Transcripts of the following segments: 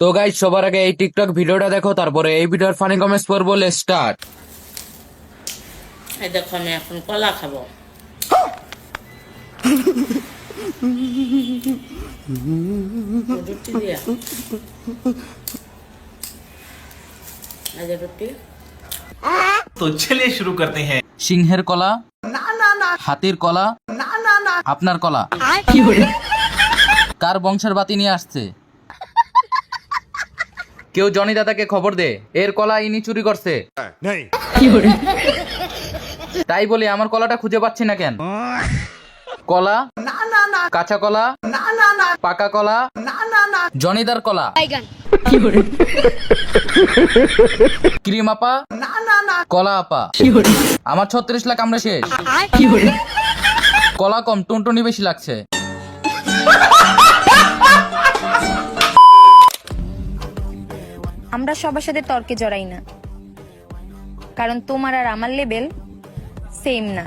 তো গাই সবার আগে এই টিকটক ভিডিওটা দেখো তারপরে এই ভিডিওর ফানি কমেন্টস পর বলে স্টার্ট এই দেখো আমি এখন কলা খাব। তো চলে শুরু করতে হ্যাঁ। সিংহের কলা না না না। হাতির কলা না না না। আপনার কলা। কার বংশের বাতি নিয়ে আসছে? কেউ জনি দাদাকে খবর দে এর কলা ইনি চুরি করছে। তাই বলি আমার কলাটা খুঁজে পাচ্ছি না কেন? কলা কাঁচা কলা পাকা কলা জনিদার কলা। ক্রিম আপা কলা আপা। আমার ছত্রিশ লাখ আমরা শেষ। কলা কম টুনটুনি বেশি লাগছে। আমরা সবার সাথে তর্কে জড়াই না। কারণ তোমার আর আমার লেভেল সেম না।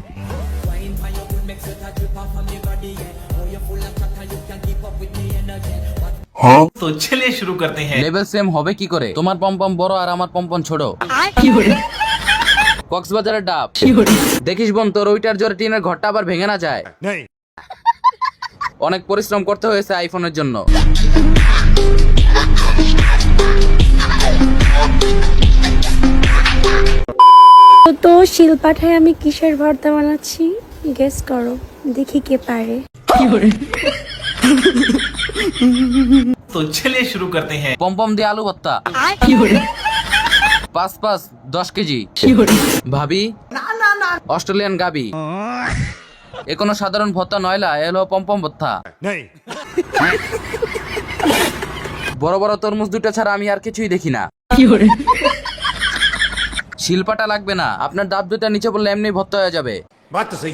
হ্যাঁ? তো ছেলে শুরু করতে হ্যাঁ। লেভেল সেম হবে কি করে? তোমার পম্পম বড় আর আমার পম্পম ছোট। কক্সবাজারের ডাব। দেখিস বোন তোর ওইটার জোরে টিনের ঘরটা আবার ভেঙে না যায়। অনেক পরিশ্রম করতে হয়েছে আইফোনের জন্য। তো শিলপাঠায় আমি কিসের ভর্তা বানাচ্ছি? গেস করো দেখি কে পারে। তো চলে শুরু করতে হ্যাঁ। পমপম দিয়ে আলু ভর্তা। পাঁচ পাঁচ দশ কেজি। ভাবি অস্ট্রেলিয়ান গাবি। এ কোনো সাধারণ ভত্তা নয়লা এলো পম্পম ভত্তা বড় বড় তরমুজ দুটো ছাড়া আমি আর কিছুই দেখি না। শিল্পাটা লাগবে না। আপনার ডাব দুটা নিচে বললে এমনি ভর্তা হয়ে যাবে। বাদ তো সেই